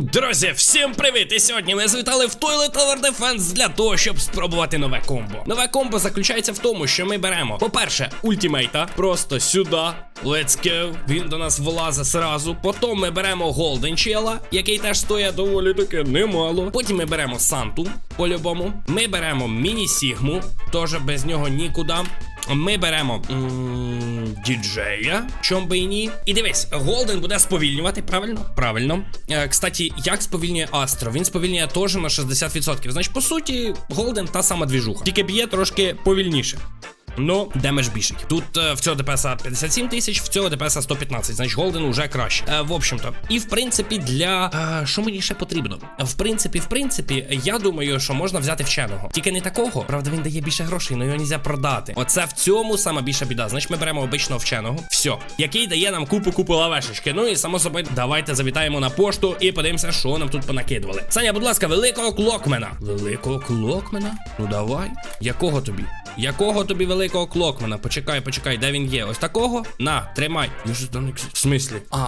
Друзі, всім привіт! І сьогодні ми звітали в Toilet Tower Defense для того, щоб спробувати нове комбо. Нове комбо заключається в тому, що ми беремо, по-перше, ультімейта, просто сюди. Let's go. Він до нас влазить сразу. Потім ми беремо Голден Чела, який теж стоїть доволі таки немало. Потім ми беремо Санту, по-любому. Ми беремо Міні Сігму, теж без нього нікуди. Ми беремо діджея, чом би і ні. І дивись, Голден буде сповільнювати, правильно? Правильно. Е, кстати, як сповільнює Астро? Він сповільнює теж на 60%. Значить, по суті, Голден та сама двіжуха. Тільки б'є трошки повільніше. Ну, демедж більший. Тут е, в цього ДПС 57 тисяч, в цього ДПС 115. Значить, Голден уже краще. Е, в общем-то, і в принципі, для е, що мені ще потрібно? В принципі, в принципі, я думаю, що можна взяти вченого. Тільки не такого. Правда, він дає більше грошей, але його нельзя продати. Оце в цьому сама більша біда. Значить, ми беремо обичного вченого. Все, який дає нам купу купу лавешечки. Ну і само собою, давайте завітаємо на пошту і подивимося, що нам тут понакидували. Саня, будь ласка, великого клокмена. Великого клокмена? Ну давай. Якого тобі? Якого тобі великого клокмена? Почекай, почекай, де він є? Ось такого? На, тримай. Я ж там В смислі? А,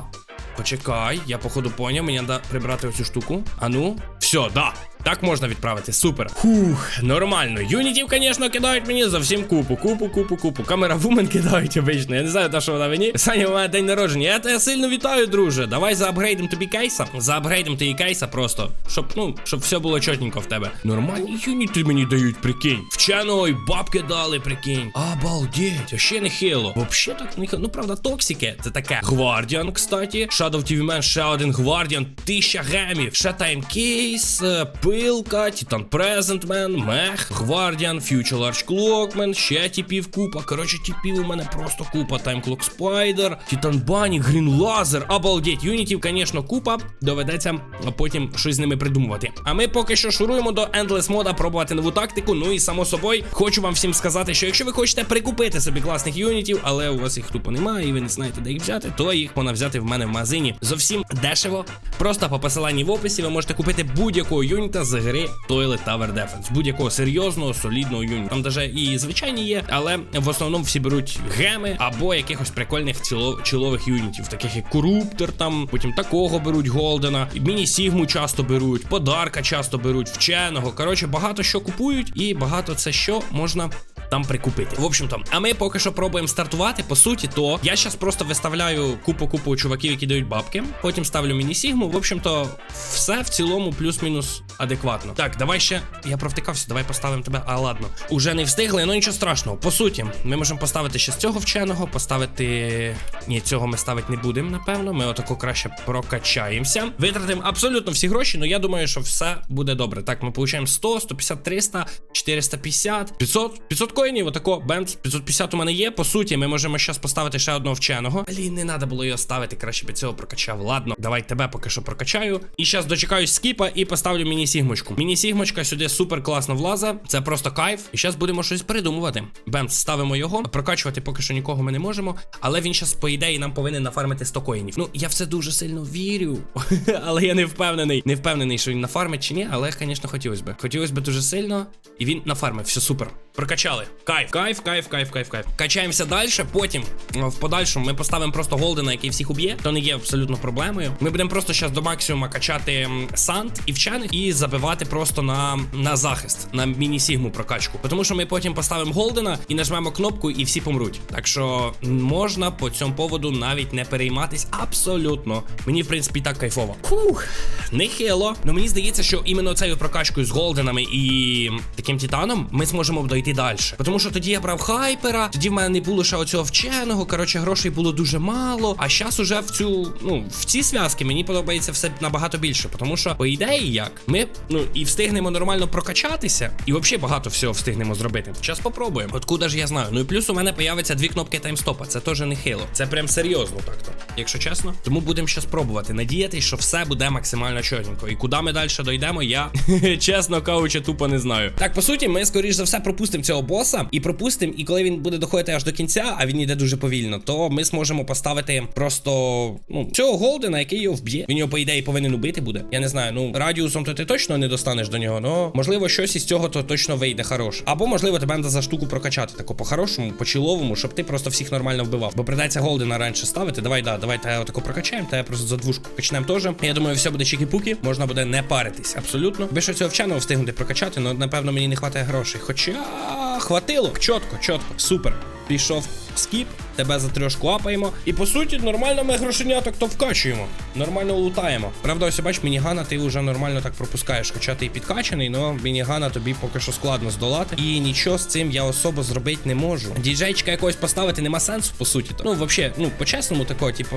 почекай, я походу поняв, мені треба прибрати оцю штуку. А ну, все, да. Так можна відправити, супер. Фух, нормально. Юнітів, звісно, кидають мені зовсім купу, купу, купу, купу. Камера вумен кидають обично. Я не знаю, та що вона мені. Саня, у мене день народження. Я тебе сильно вітаю, друже. Давай заапгрейдим тобі кейса. Заапгрейдим тобі кейса просто. Щоб, ну, щоб все було чотненько в тебе. Нормальні юніти мені дають, прикинь. Вченого і бабки дали, прикинь. Обалдеть, а ще не хило. Вообще так не хило. Ну, правда, токсики. Це таке. Гвардіан, кстати. Shadow TV Man, ще один Гвардіан. Тисяча гемів. Ще таймкейс, е, пилка, Титан Презент Мен, Мех, Гвардіан, Future Large Clockman, ще типів купа. Коротше, типів у мене просто купа. Clock Spider, Титан Бані, Грін Лазер. Обалдеть. Юнітів, звісно, купа. Доведеться потім щось з ними придумувати. А ми поки що шуруємо до Endless мода, пробувати нову тактику. Ну і само собою, хочу вам всім сказати, що якщо ви хочете прикупити собі класних юнітів, але у вас їх тупо немає, і ви не знаєте, де їх взяти, то їх можна взяти в мене в магазині зовсім дешево. Просто по посиланні в описі ви можете купити будь-якого юніта з гри Toilet Tower Defense. Будь-якого серйозного, солідного юніта. Там даже і звичайні є, але в основному всі беруть геми або якихось прикольних ціло, чолових юнітів, таких як Коруптер, там потім такого беруть Голдена, міні-сігму часто беруть, подарка часто беруть, вченого. Коротше, багато що купують, і багато це що можна. Там прикупити. В общем-то, а ми поки що пробуємо стартувати. По суті, то я зараз просто виставляю купу-купу чуваків, які дають бабки. Потім ставлю міні-сігму. В общем-то, все в цілому плюс-мінус адекватно. Так, давай ще. Я провтикався, давай поставимо тебе. А ладно. Уже не встигли, ну нічого страшного. По суті, ми можемо поставити ще з цього вченого, поставити. Ні, цього ми ставити не будемо, напевно. Ми отако краще прокачаємося. Витратимо абсолютно всі гроші, але я думаю, що все буде добре. Так, ми получаємо 100, 150, 300, 450, 500, 500 коїнів. Отако, бенц, 550 у мене є. По суті, ми можемо зараз поставити ще одного вченого. Блін, не треба було його ставити, краще би цього прокачав. Ладно, давай тебе поки що прокачаю. І зараз дочекаюсь скіпа і поставлю міні-сігмочку. Міні-сігмочка сюди супер класно влаза. Це просто кайф. І зараз будемо щось придумувати. Бемц, ставимо його. Прокачувати поки що нікого ми не можемо. Але він зараз, по ідеї, нам повинен нафармити 100 коїнів. Ну, я в це дуже сильно вірю. але я не впевнений. Не впевнений, що він нафармить чи ні, але, звісно, хотілося б. Хотілося б дуже сильно. І він нафармив. Все супер. Прокачали. Кайф, кайф, кайф, кайф, кайф, кайф. Качаємося далі. Потім е, в подальшому ми поставимо просто голдена, який всіх уб'є. То не є абсолютно проблемою. Ми будемо просто зараз до максимума качати м, сант і вчених і забивати просто на, на захист, на міні-сігму прокачку. Тому що ми потім поставимо голдена і нажмемо кнопку, і всі помруть. Так що можна по цьому поводу навіть не перейматись абсолютно. Мені, в принципі, так кайфово. Фух, нехило. Ну мені здається, що іменно цією прокачкою з голденами і таким титаном ми зможемо дойти далі. Тому що тоді я брав хайпера, тоді в мене не було ще оцього вченого. Коротше, грошей було дуже мало. А зараз уже в цю, ну, в ці зв'язки мені подобається все набагато більше. Тому що, по ідеї, як ми ну і встигнемо нормально прокачатися, і взагалі багато всього встигнемо зробити. Зараз попробуємо. Откуда ж я знаю? Ну і плюс у мене появиться дві кнопки таймстопа. Це теж не хило. Це прям серйозно так-то, якщо чесно. Тому будемо щас пробувати. Надіятись, що все буде максимально чотенько. І куди ми далі дойдемо, я чесно кажучи, тупо не знаю. Так, по суті, ми скоріш за все пропустимо пропустимо цього боса і пропустимо, і коли він буде доходити аж до кінця, а він йде дуже повільно, то ми зможемо поставити просто ну цього голдена, який його вб'є. Він його, по ідеї, повинен убити буде. Я не знаю. Ну радіусом то ти точно не достанеш до нього, но можливо щось із цього то точно вийде хорош. Або можливо тебе треба за штуку прокачати тако по-хорошому, по-чіловому, щоб ти просто всіх нормально вбивав. Бо придеться голдена раніше ставити. Давай, да, давай та отако прокачаємо, та я просто за двушку качнемо теж. Я думаю, все буде чікі-пуки, можна буде не паритись. Абсолютно. Би що цього вченого встигнути прокачати, але напевно мені не вистачає грошей. Хоча хватило. Чітко, чітко, супер. Пішов скіп, тебе за трьошку апаємо. І по суті, нормально ми грошеняток то вкачуємо. Нормально лутаємо. Правда, ось бач, мінігана ти вже нормально так пропускаєш, хоча ти і підкачаний, але мінігана тобі поки що складно здолати. І нічого з цим я особо зробити не можу. Діджейчика якогось поставити нема сенсу, по суті. то. Ну, взагалі, ну, по-чесному, такого, типу,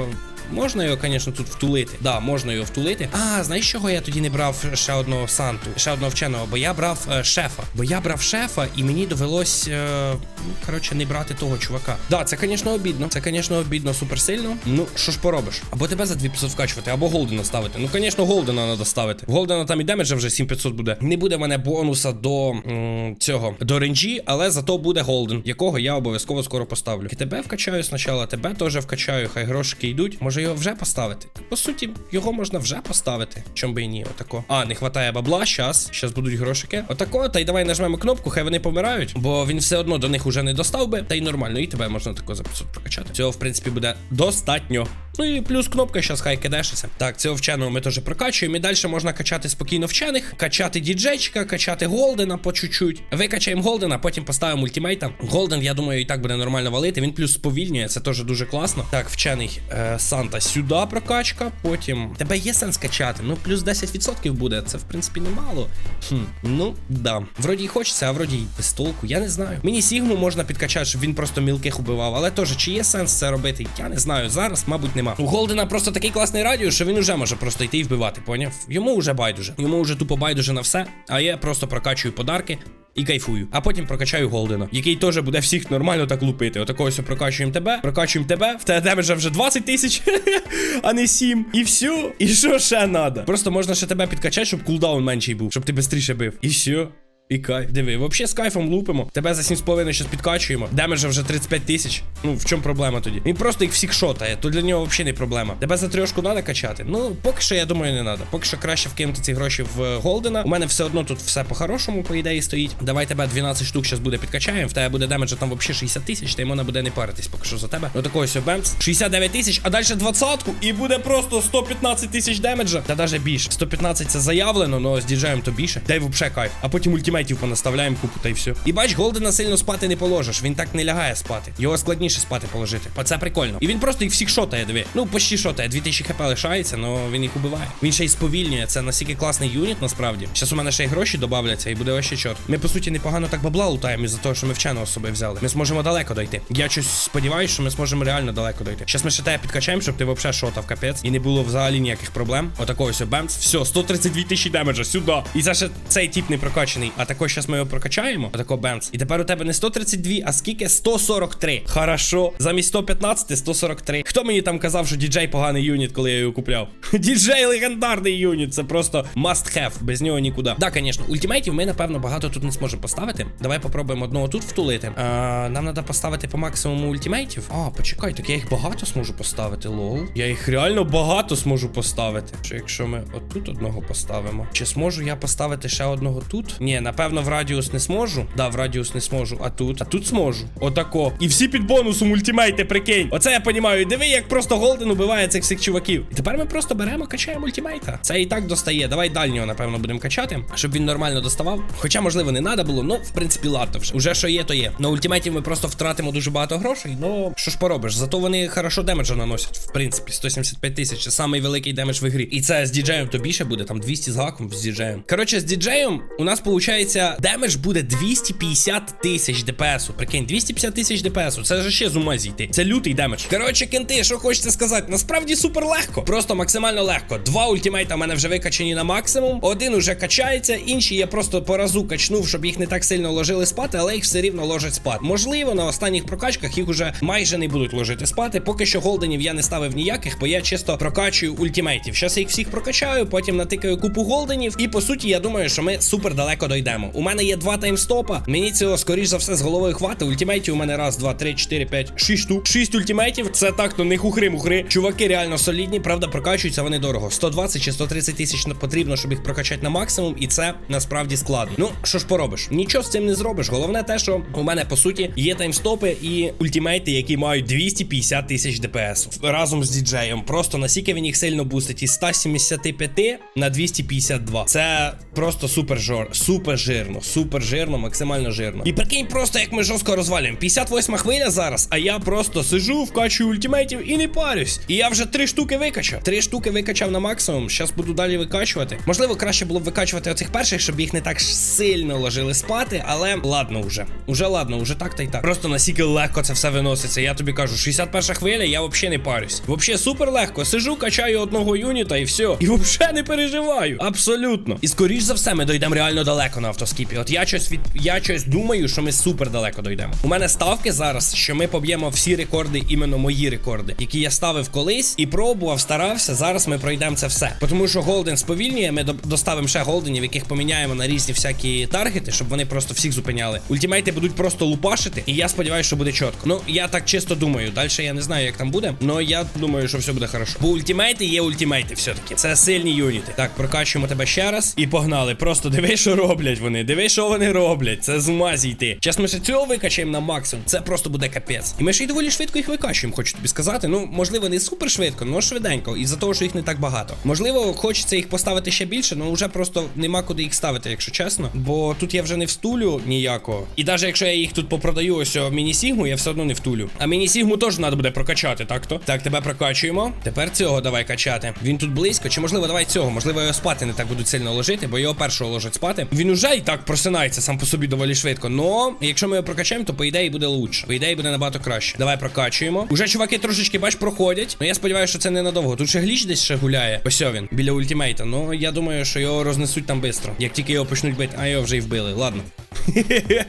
можна його, звісно, тут втулити. Да, можна його втулити. А, знаєш, чого я тоді не брав ще одного Санту, ще одного вченого, бо я брав е, шефа. Бо я брав шефа, і мені довелось, е, ну, коротше, не брати того чувака. Да, це, звісно, обідно. Це, звісно, обідно супер сильно. Ну, що ж поробиш? Або тебе за 2500 вкачувати, або голдена ставити. Ну, звісно, голдена треба ставити. Голдена там і демеджа вже 7500 буде. Не буде в мене бонуса до м, цього до ренджі, але зато буде голден, якого я обов'язково скоро поставлю. І тебе вкачаю спочатку, тебе теж вкачаю, хай грошики йдуть. Може його вже поставити? По суті, його можна вже поставити. Чом би і ні, отако. А, не хватає бабла, щас, щас будуть грошики. Отако, та й давай нажмемо кнопку, хай вони помирають, бо він все одно до них уже не достав би, та й нормально. І тебе можна тако за 500 прокачати. Цього, в принципі, буде достатньо. Ну і плюс кнопка зараз хай кидешиться. Так, цього вченого ми теж прокачуємо. І далі можна качати спокійно вчених, качати діджейчика, качати голдена по чуть-чуть. Викачаємо голдена, потім поставимо ультимейта. Голден, я думаю, і так буде нормально валити. Він плюс сповільнює, це теж дуже класно. Так, вчений е, Санта сюди прокачка. Потім. Тебе є сенс качати. Ну, плюс 10% буде. Це в принципі немало. Хм, ну да. Вроді й хочеться, а вроді й без толку. Я не знаю. Мені Сігму можна підкачати, щоб він просто мілких убивав. Але теж, чи є сенс це робити? Я не знаю. Зараз, мабуть, нема. У Голдена просто такий класний радіус, що він уже може просто йти і вбивати, поняв? Йому вже байдуже. Йому вже тупо байдуже на все. А я просто прокачую подарки. І кайфую. А потім прокачаю Голдена, який теж буде всіх нормально так лупити. Отакого ось прокачуємо тебе, прокачуємо тебе. В тебе демеджа вже 20 тисяч, а не 7. І все. І що ще надо? Просто можна ще тебе підкачати, щоб кулдаун менший був, щоб ти швидше бив. І все. І кайф. Диви, взагалі з кайфом лупимо. Тебе за 7,5 щас підкачуємо. Демеджа вже 35 тисяч. Ну, в чому проблема тоді? Він просто їх всіх шотає, то для нього взагалі не проблема. Тебе за трьошку треба качати? Ну, поки що, я думаю, не треба. Поки що краще вкинути ці гроші в е, Голдена. У мене все одно тут все по-хорошому, по ідеї, стоїть. Давай тебе 12 штук зараз буде підкачаємо. В тебе буде демеджа там взагалі 60 тисяч, та й можна буде не паритись, поки що за тебе. Ну такої ось бемц. 69 тисяч, а далі 20 і буде просто 115 тисяч демеджа. Та навіть більше. 115 це заявлено, але з діджеєм то більше. Та й взагалі кайф. А потім ультимейтів понаставляємо купу та й все. І бач, Голдена сильно спати не положиш. Він так не лягає спати. Його складніше спати положити. Оце прикольно. І він просто їх всіх шотає, диви. Ну, почти шотає. 2000 хп лишається, але він їх убиває. Він ще й сповільнює. Це настільки класний юніт, насправді. Зараз у мене ще й гроші додавляться, і буде вообще чот. Ми, по суті, непогано так бабла лутаємо із-за того, що ми вченого з собою взяли. Ми зможемо далеко дойти. Я щось сподіваюся, що ми зможемо реально далеко дойти. Зараз ми ще тебе підкачаємо, щоб ти взагалі шотав капець. І не було взагалі ніяких проблем. Отакого ось бемц. Все, 132 тисячі демеджа, сюди. І це ще цей тип не прокачаний. А також зараз ми його прокачаємо. Отако бемц. І тепер у тебе не 132, а скільки? 143. Хорошо. Замість 115, 143. Хто мені там казав, що діджей поганий юніт, коли я його купляв? Діджей легендарний юніт. Це просто must have. Без нього нікуди. Да, звісно, ультимейтів ми, напевно, багато тут не зможемо поставити. Давай попробуємо одного тут втулити. А, нам треба поставити по максимуму ультимейтів. А, почекай, так я їх багато зможу поставити, лол. Я їх реально багато зможу поставити. Що якщо ми отут одного поставимо? Чи зможу я поставити ще одного тут? Ні, напевно, в радіус не зможу. Да, в радіус не зможу. А тут? А тут зможу. Отако. І всі під бонусом ультимейти, прикинь. Оце я понімаю. Диви, як просто Голден убиває цих всіх чуваків. І тепер ми просто беремо, качаємо ультимейта. Це і так достає. Давай дальнього, напевно, будемо качати, щоб він нормально доставав. Хоча, можливо, не треба було, ну, в принципі, ладно вже. Уже що є, то є. На ультимейтів ми просто втратимо дуже багато грошей. Ну, що ж поробиш? Зато вони хорошо демеджа наносять. В принципі, 175 тисяч. Це самий великий демедж в ігрі. І це з діджеєм то більше буде, там 200 з гаком з діджеєм. Коротше, з діджеєм у нас виходить, демедж буде 250 тисяч ДПСу. Прикинь, 250 тисяч ДПСу. Це ж ще з ума зійти. Це лютий демедж. Коротше, кенти, що хочете сказати? Насправді супер легко. Просто максимально легко. Два ультимейта в мене вже викачені на максимум. Один уже качається, інші я просто по разу качнув, щоб їх не так сильно ложили спати, але їх все рівно ложать спати. Можливо, на останніх прокачках їх уже майже не будуть ложити спати. Поки що голденів я не ставив ніяких, бо я чисто прокачую ультимейтів. Я їх всіх прокачаю, потім натикаю купу голденів. І по суті, я думаю, що ми супер далеко дойдемо. Дійдемо. У мене є два таймстопа. Мені цього, скоріш за все, з головою хватить. Ультимейтів у мене раз, два, три, чотири, п'ять, шість штук. Шість ультимейтів. Це так, то не хухри-мухри. Чуваки реально солідні, правда, прокачуються вони дорого. 120 чи 130 тисяч потрібно, щоб їх прокачати на максимум, і це насправді складно. Ну, що ж поробиш? Нічого з цим не зробиш. Головне те, що у мене по суті є таймстопи і ультимейти, які мають 250 тисяч ДПС разом з діджеєм. Просто наскільки він їх сильно бустить із 175 на 252. Це просто супер жор, супер жирно, супер жирно, максимально жирно. І прикинь, просто як ми жорстко розвалюємо. 58 хвиля зараз, а я просто сижу, вкачую ультимейтів і не парюсь. І я вже три штуки викачав. Три штуки викачав на максимум. Зараз буду далі викачувати. Можливо, краще було б викачувати оцих перших, щоб їх не так сильно ложили спати, але ладно вже. Уже ладно, уже так та й так. Просто настільки легко це все виноситься. Я тобі кажу, 61 хвиля, я взагалі не парюсь. Взагалі супер легко. Сижу, качаю одного юніта і все. І взагалі не переживаю. Абсолютно. І скоріш за все, ми дійдемо реально далеко на автоскіпі. От я щось від я щось думаю, що ми супер далеко дійдемо. У мене ставки зараз, що ми поб'ємо всі рекорди, іменно мої рекорди, які я ставив колись і пробував, старався. Зараз ми пройдемо це все. Тому що Голден сповільнює, ми доставимо ще голденів, яких поміняємо на різні всякі таргети, щоб вони просто всіх зупиняли. Ультимейти будуть просто лупашити, і я сподіваюся, що буде чітко. Ну я так чисто думаю. Далі я не знаю, як там буде, але я думаю, що все буде хорошо. Бо ультимейти є ультимейти, все-таки. Це сильні юніти. Так, прокачуємо тебе ще раз і погнали. Просто дивись, що роблять вони. Дивись, що вони роблять. Це з ума зійти. Ми ще цього викачаємо на максимум. Це просто буде капець. І ми ще й доволі швидко їх викачуємо, хочу тобі сказати. Ну, можливо, не супер швидко, але швиденько. Із-за того, що їх не так багато. Можливо, хочеться їх поставити ще більше, але вже просто нема куди їх ставити, якщо чесно. Бо тут я вже не встулю ніякого. І навіть якщо я їх тут попродаю ось о, міні-сігму, я все одно не втулю. А міні-сігму теж треба буде прокачати, так то? Так, тебе прокачуємо. Тепер цього давай качати. Він тут близько, чи можливо давай цього? Можливо, його спати не так будуть сильно ложити, бо його першого ложать спати. Він уже і так просинається сам по собі доволі швидко. Но якщо ми його прокачаємо, то по ідеї буде лучше. По ідеї буде набагато краще. Давай прокачуємо. Уже чуваки трошечки бач проходять. Ну я сподіваюся, що це ненадовго. Тут ще гліч десь ще гуляє. Ось він біля ультимейта. Ну я думаю, що його рознесуть там швидко. Як тільки його почнуть бити, а його вже і вбили. Ладно.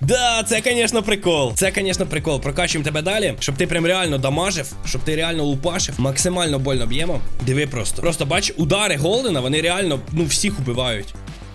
Да, це, звісно, прикол. Це, звісно, прикол. Прокачуємо тебе далі, щоб ти прям реально дамажив, щоб ти реально лупашив. Максимально больно б'ємо. Диви просто. Просто бач, удари Голдена, вони реально ну всіх убивають.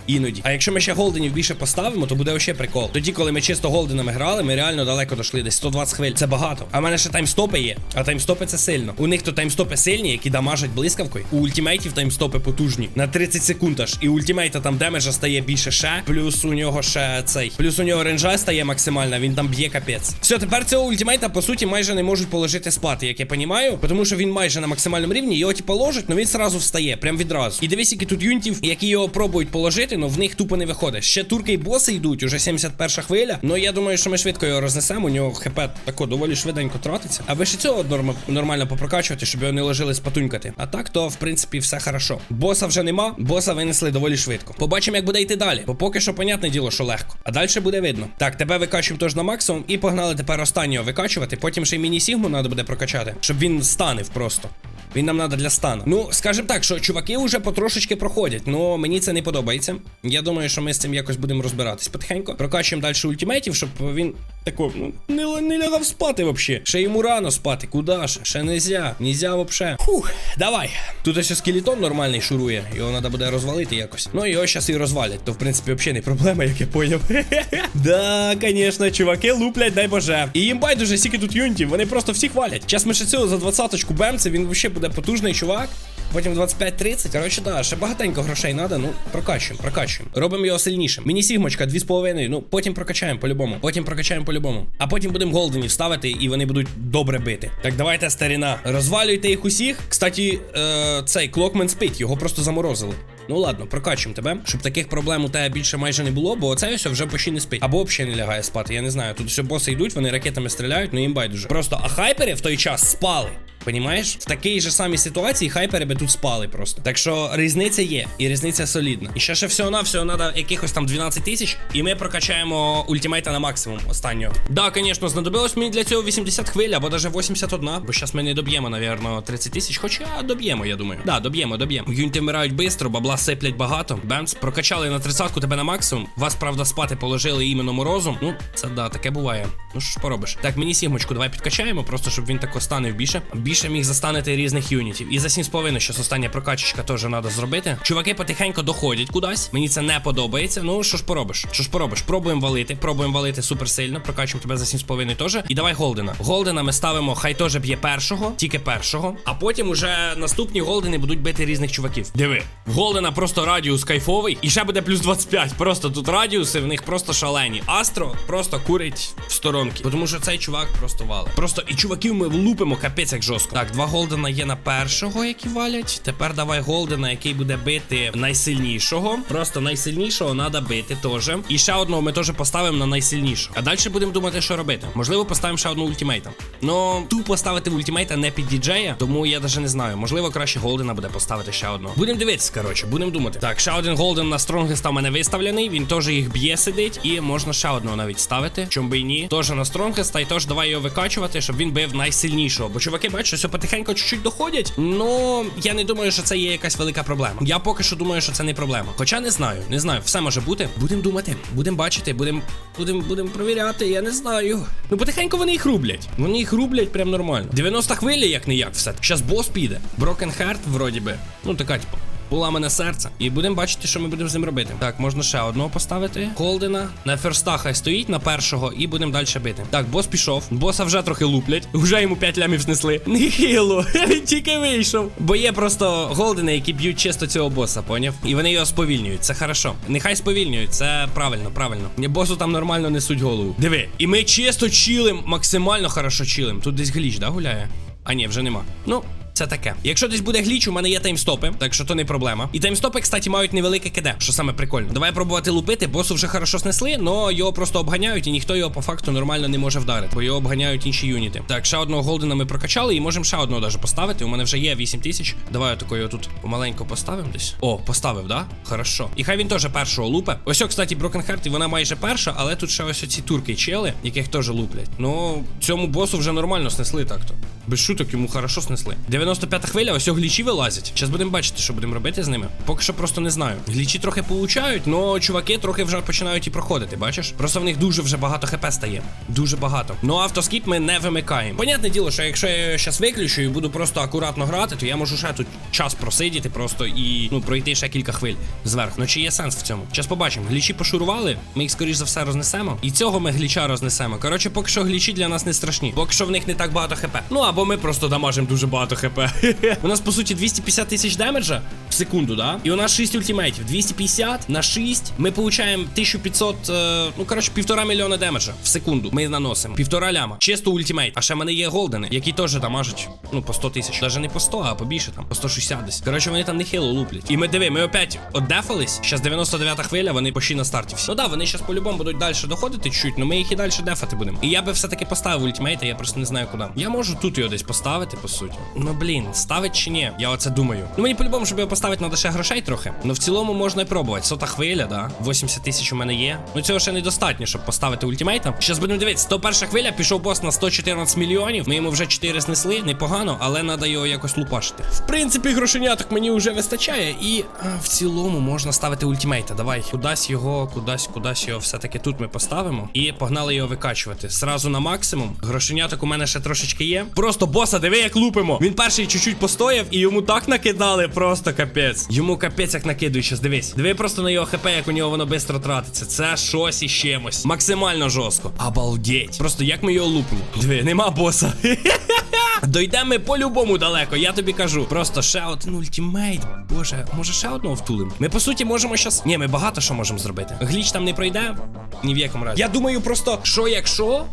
Іноді. А якщо ми ще голденів більше поставимо, то буде ще прикол. Тоді, коли ми чисто голденами грали, ми реально далеко дійшли, десь 120 хвиль. Це багато. А в мене ще таймстопи є. А таймстопи це сильно. У них то таймстопи сильні, які дамажать блискавкою. У ультимейтів таймстопи потужні. На 30 секунд аж. І у ультимейта там демеджа стає більше ще. Плюс у нього ще цей. Плюс у нього ренжа стає максимальна, він там б'є капець. Все, тепер цього ультимейта, по суті, майже не можуть положити спати, як я понімаю. Тому що він майже на максимальному рівні. Його типу ложать, але він сразу встає, прям відразу. І дивись, які тут юнітів, які його пробують положити, але в них тупо не виходить. Ще турки і боси йдуть, уже 71 хвиля. Ну я думаю, що ми швидко його рознесемо. У нього хп тако доволі швиденько тратиться. А ви ще цього норм, нормально попрокачувати, щоб його не ложили спатунькати. А так, то в принципі все хорошо. Боса вже нема, боса винесли доволі швидко. Побачимо, як буде йти далі. Бо поки що, понятне діло, що легко. А далі буде видно. Так, тебе викачуємо теж на максимум і погнали тепер останнього викачувати. Потім ще й міні-сігму треба буде прокачати, щоб він станив просто. Він нам треба для стану. Ну, скажімо так, що чуваки вже потрошечки проходять, але мені це не подобається. Я думаю, що ми з цим якось будемо розбиратись потихеньку. Прокачуємо далі ультимейтів, щоб він тако, ну, не, не лягав спати взагалі. Ще йому рано спати. Куда ж? Ще нельзя. Нельзя вообще. Фух, давай. Тут ось скелетон нормальний шурує. Його треба буде розвалити якось. Ну, його зараз і розвалять. То, в принципі, взагалі не проблема, як я поняв. да, звісно, чуваки луплять, дай боже. І їм байдуже, скільки тут юнітів, вони просто всіх валять. Зараз ми ще цього за двадцяточку бемце, він взагалі буде потужний чувак. Потім 25-30. Коротше, да, ще багатенько грошей треба. Ну, прокачуємо, прокачуємо. Робимо його сильнішим. Міні-сігмочка 2,5. Ну, потім прокачаємо по-любому. Потім прокачаємо по-любому. А потім будемо голденів ставити, і вони будуть добре бити. Так, давайте, старіна. Розвалюйте їх усіх. Кстати, е, цей клокмен спить, його просто заморозили. Ну ладно, прокачуємо тебе, щоб таких проблем у тебе більше майже не було, бо оце ось вже почти не спить. Або взагалі не лягає спати. Я не знаю. Тут все боси йдуть, вони ракетами стріляють, ну їм байдуже. Просто а хайпери в той час спали. Понімаєш? В такій же самій ситуації хайпери би тут спали просто. Так що різниця є, і різниця солідна. І ще ще всього на всього треба якихось там 12 тисяч, і ми прокачаємо ультимейта на максимум останнього. Да, звісно, знадобилось мені для цього 80 хвиль, або навіть 81, бо зараз ми не доб'ємо, навірно, 30 тисяч. Хоча доб'ємо, я думаю. Да, доб'ємо, доб'ємо. Юніти вмирають швидко, бабла сиплять багато. Бемс, прокачали на 30-ку тебе на максимум. Вас, правда, спати положили іменно морозом. Ну, це да, таке буває. Ну що ж поробиш? Так, мені сігмочку давай підкачаємо, просто щоб він тако стане більше. Більше міг застанити різних юнітів. І за 7,5 щось остання прокачечка теж треба зробити. Чуваки потихеньку доходять кудись. Мені це не подобається. Ну що ж поробиш? Що ж поробиш? Пробуємо валити, пробуємо валити супер сильно. Прокачуємо тебе за 7,5 теж. І давай голдена. Голдена ми ставимо, хай теж б'є першого, тільки першого. А потім уже наступні голдени будуть бити різних чуваків. Диви, в голдена просто радіус кайфовий, і ще буде плюс 25. Просто тут радіуси в них просто шалені. Астро просто курить в сторонки. Тому що цей чувак просто валить. Просто і чуваків ми влупимо капець як жорстко. Так, два голдена є на першого, які валять. Тепер давай голдена, який буде бити найсильнішого. Просто найсильнішого треба бити теж. І ще одного ми теж поставимо на найсильнішого. А далі будемо думати, що робити. Можливо, поставимо ще одну ультимейта. Ну, тупо ставити ультимейта не під діджея, тому я навіть не знаю. Можливо, краще голдена буде поставити ще одного. Будемо дивитися, коротше, будемо думати. Так, ще один голден на стронгеста в мене виставлений. Він теж їх б'є сидить. І можна ще одного навіть ставити. Чом би і ні. Теж на стронгеста, і теж давай його викачувати, щоб він бив найсильнішого. Бо чуваки, бачиш, все потихеньку чуть-чуть доходять. Ну, я не думаю, що це є якась велика проблема. Я поки що думаю, що це не проблема. Хоча не знаю, не знаю, все може бути. Будемо думати, будемо бачити, будемо будем, будем провіряти, я не знаю. Ну, потихеньку вони їх рублять. Вони їх рублять прям нормально. 90 хвилі, як не як, все. Щас бос піде. Broken Heart, вроді би. Ну, така, типу. Поламане серце. І будемо бачити, що ми будемо з ним робити. Так, можна ще одного поставити. Голдена. На ферста хай стоїть на першого, і будемо далі бити. Так, бос пішов. Боса вже трохи луплять. Вже йому 5 лямів знесли. Нехило. Він тільки вийшов. Бо є просто голдени, які б'ють чисто цього боса, поняв? І вони його сповільнюють. Це хорошо. Нехай сповільнюють. Це правильно, правильно. Босу там нормально несуть голову. Диви. І ми чисто чилим, максимально хорошо чилим. Тут десь гліч, да, гуляє? А ні, вже нема. Ну. Це таке. Якщо десь буде гліч, у мене є таймстопи, так що то не проблема. І таймстопи, кстати, мають невелике КД, що саме прикольно. Давай пробувати лупити, босу вже хорошо снесли, але його просто обганяють, і ніхто його по факту нормально не може вдарити, бо його обганяють інші юніти. Так, ще одного голдена ми прокачали і можемо ще одного даже поставити. У мене вже є 8 тисяч. Давай такою тут помаленько поставимо десь. О, поставив, да? Хорошо. І хай він теж першого лупе. Ось, кстати, Heart, і вона майже перша, але тут ще ось оці турки чели, яких теж луплять. Ну, цьому босу вже нормально снесли так-то. Без шуток йому хорошо снесли. 95-та хвиля, ось глічі вилазять. Зараз будемо бачити, що будемо робити з ними. Поки що просто не знаю. Глічі трохи получають, але чуваки трохи вже починають і проходити, бачиш? Просто в них дуже вже багато хп стає. Дуже багато. Ну автоскіп ми не вимикаємо. Понятне діло, що якщо я зараз виключу і буду просто акуратно грати, то я можу ще тут час просидіти просто і ну пройти ще кілька хвиль зверху. Ну чи є сенс в цьому? Зараз побачимо. Глічі пошурували, ми їх скоріш за все рознесемо. І цього ми гліча рознесемо. Коротше, поки що глічі для нас не страшні. Поки що в них не так багато хп. Ну або ми просто дамажимо дуже багато хп. у нас по суті 250 тисяч демеджа в секунду, да? І у нас 6 ультимейтів. 250 на 6. Ми получаємо 1500, е, ну коротше, півтора мільйона демеджа в секунду. Ми наносимо. Півтора ляма. Чисто ультимейт. А ще мене є голдени, які теж дамажать. Ну, по 100 тисяч. Даже не по 100, а побільше там. По 160 десь. Коротше, вони там нехило луплять. І ми диви, ми опять оддефались. Зараз 99 хвиля, вони почти на старті всі. Ну да, вони зараз по-любому будуть далі доходити чуть, але ми їх і далі дефати будемо. І я би все-таки поставив ультимейта, я просто не знаю куди. Я можу тут його десь поставити, по суті. Ну блін, ставить чи ні? Я оце думаю. Ну мені по-любому, щоб його поставити, треба ще грошей трохи. Ну в цілому можна і пробувати. Сота хвиля, да. 80 тисяч у мене є. Ну цього ще недостатньо, щоб поставити ультимейта. Зараз будемо дивитися. 101 хвиля, пішов бос на 114 мільйонів. Ми йому вже 4 снесли, непогано, але треба його якось лупашити. В принципі, грошеняток мені вже вистачає. І в цілому можна ставити ультимейта. Давай, кудись його, кудись, кудись його все-таки тут ми поставимо. І погнали його викачувати. Сразу на максимум. Грошеняток у мене ще трошечки є. Просто боса, диви, як лупимо. Він перший чуть-чуть постояв, і йому так накидали, просто капець. Йому капець як накидують, щас дивись. Диви просто на його хп, як у нього воно швидко тратиться. Це щось із чимось. Максимально жорстко. Обалдеть. Просто як ми його лупимо. Диви, нема боса. Дойдемо ми по-любому далеко, я тобі кажу. Просто ще один ультимейт. Боже, може ще одного втулим. Ми по суті можемо щас. Ні, ми багато що можемо зробити. Гліч там не пройде. Ні в якому разі. Я думаю, просто що якщо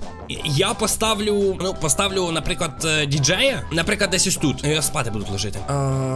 я поставлю, ну, поставлю, наприклад, е, діджея, наприклад, десь ось тут. Я спати будуть лежити. А,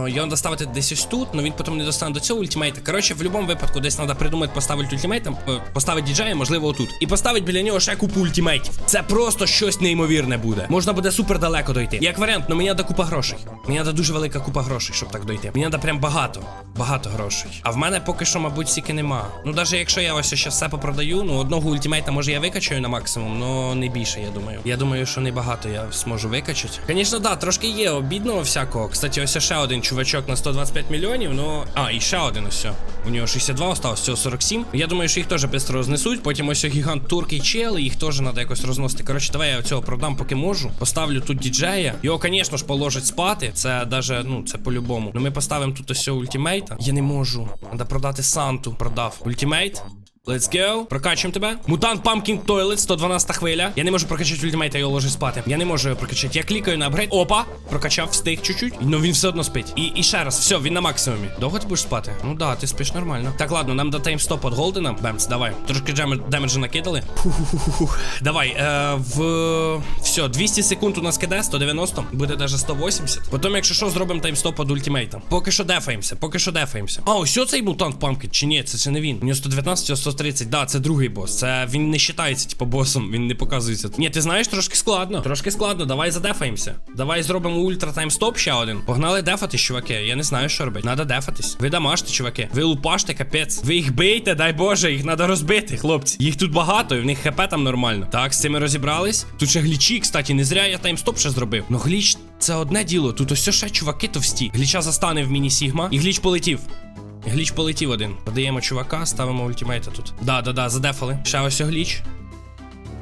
його треба ставити десь ось тут, але він потім не достане до цього ультимейта. Коротше, в будь-якому випадку десь треба придумати поставити ультимейта, е, поставити діджея, можливо, отут. І поставити біля нього ще купу ультимейтів. Це просто щось неймовірне буде. Можна буде супер далеко дойти. Як варіант, ну мені треба купа грошей. Мені треба дуже велика купа грошей, щоб так дойти. Мені треба прям багато. Багато грошей. А в мене поки що, мабуть, стільки нема. Ну, навіть якщо я ось ще все попродаю, ну одного ультимейта може я викачаю на максимум, але не більше. я думаю. Я думаю, що небагато я зможу викачати. Звісно, да, трошки є обідного всякого. Кстати, ось ще один чувачок на 125 мільйонів, ну. А, і ще один ось. У нього 62 осталось, всього 47. Я думаю, що їх теж швидко рознесуть. Потім ось гігант турки чел, їх теж треба якось розносити. Коротше, давай я цього продам, поки можу. Поставлю тут діджея. Його, звісно ж, положать спати. Це даже, ну, це по-любому. Ну ми поставимо тут ось цього ультимейта. Я не можу. Треба продати Санту. Продав. Ультимейт. Let's go. Прокачуємо тебе. Мутант Pumpkin Toilet, 112 хвиля. Я не можу прокачати ультимейта, його ложить спати. Я не можу його прокачати. Я клікаю на апгрейд. Опа! Прокачав, встиг чуть-чуть. Ну він все одно спить. І, і ще раз, все, він на максимумі. Довго ти будеш спати? Ну да, ти спиш нормально. Так, ладно, нам до таймстоп від Голдена. Бемц, давай. Трошки демеджа накидали. Фу-фу-фу-фу. Давай, е, в. Все, 200 секунд у нас киде, 190, буде даже 180. Потім, якщо що, зробимо таймстоп від ультимейта. Поки що дефаємося, поки що дефаємося. А, ось цей мутант Памкін, чи ні, це, це не він. У нього 119, а 130. Да, це другий бос. Це він не вважається, типу, босом, він не показується. Ні, ти знаєш, трошки складно. Трошки складно, давай задефаємося. Давай зробимо ультра таймстоп ще один. Погнали дефатись, чуваки. Я не знаю, що робити. Надо дефатись. Ви дамажте, чуваки. Ви лупаште, капець. Ви їх бийте, дай Боже, їх треба розбити, хлопці. Їх тут багато, і в них хп там нормально. Так, з цими розібрались. Тут ще глічі, кстати, не зря я таймстоп ще зробив. Ну гліч це одне діло. Тут ось ще чуваки товсті. Гліча застане в міні-сігма, і гліч полетів. Гліч полетів один. Подаємо чувака, ставимо ультимейта тут. Да, да, да, задефали. Ще ось гліч.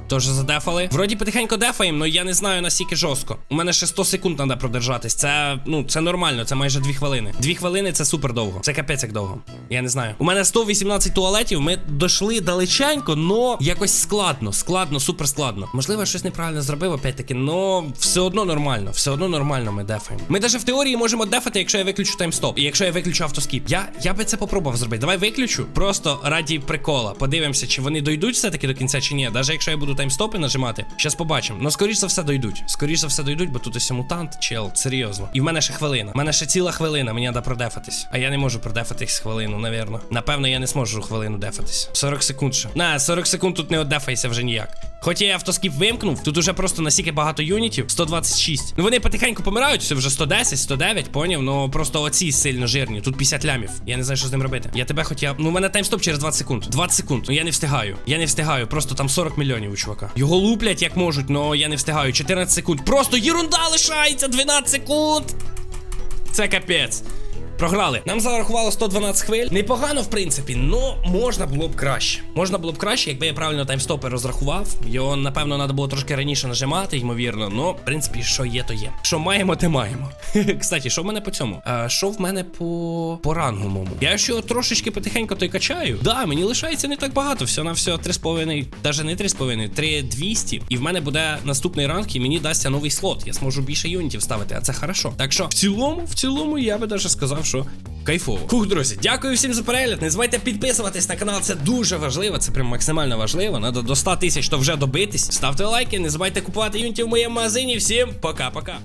Тож задефали. Вроді потихеньку дефаємо, але я не знаю наскільки жорстко. У мене ще 100 секунд треба продержатись. Це ну це нормально, це майже 2 хвилини. 2 хвилини це супер довго. Це капець як довго. Я не знаю. У мене 118 туалетів. Ми дійшли далеченько, но якось складно. Складно, супер складно. Можливо, я щось неправильно зробив, опять-таки, но все одно нормально. Все одно нормально ми дефаємо. Ми навіть в теорії можемо дефати, якщо я виключу таймстоп. І якщо я виключу автоскіп. Я я би це попробував зробити. Давай виключу. Просто раді прикола. Подивимося, чи вони дойдуть все-таки до кінця, чи ні. Навіть якщо я буду таймстопи нажимати, щас побачимо. Ну, скоріш за все дойдуть. Скоріш за все дойдуть, бо тут ось мутант, чел, серйозно. І в мене ще хвилина. У мене ще ціла хвилина, мені треба продефатись. А я не можу продефатись хвилину, навірно. Напевно, я не зможу хвилину дефатись. 40 секунд ще. На, 40 секунд тут не одефайся вже ніяк. Хоч я автоскіп вимкнув, тут уже просто настільки багато юнітів, 126. Ну вони потихеньку помирають, це вже 110, 109, поняв? Ну просто оці сильно жирні. Тут 50 лямів. Я не знаю, що з ним робити. Я тебе хотів. Ну, у мене таймстоп через 20 секунд. 20 секунд. Ну я не встигаю. Я не встигаю. Просто там 40 мільйонів у. Його луплять як можуть, але я не встигаю. 14 секунд. Просто єрунда лишається! 12 секунд. Це капець. Програли. Нам зарахувало 112 хвиль. Непогано, в принципі, ну можна було б краще. Можна було б краще, якби я правильно таймстопи розрахував. Його, напевно, треба було трошки раніше нажимати, ймовірно. Ну, в принципі, що є, то є. Що маємо, те маємо. Кстати, що в мене по цьому? А, що в мене по по рангу мому? Я його трошечки потихеньку той качаю. Да, мені лишається не так багато. Все на все 3,5, навіть не 3,5, 3,200. І в мене буде наступний ранг, і мені дасться новий слот. Я зможу більше юнітів ставити, а це хорошо. Так що, в цілому, в цілому, я би даже сказав, що кайфово. Хух, друзі, дякую всім за перегляд. Не забувайте підписуватись на канал, це дуже важливо, це прям максимально важливо. Надо до 100 тисяч то вже добитись. Ставте лайки, не забувайте купувати юнітів в моєму магазині. Всім пока-пока.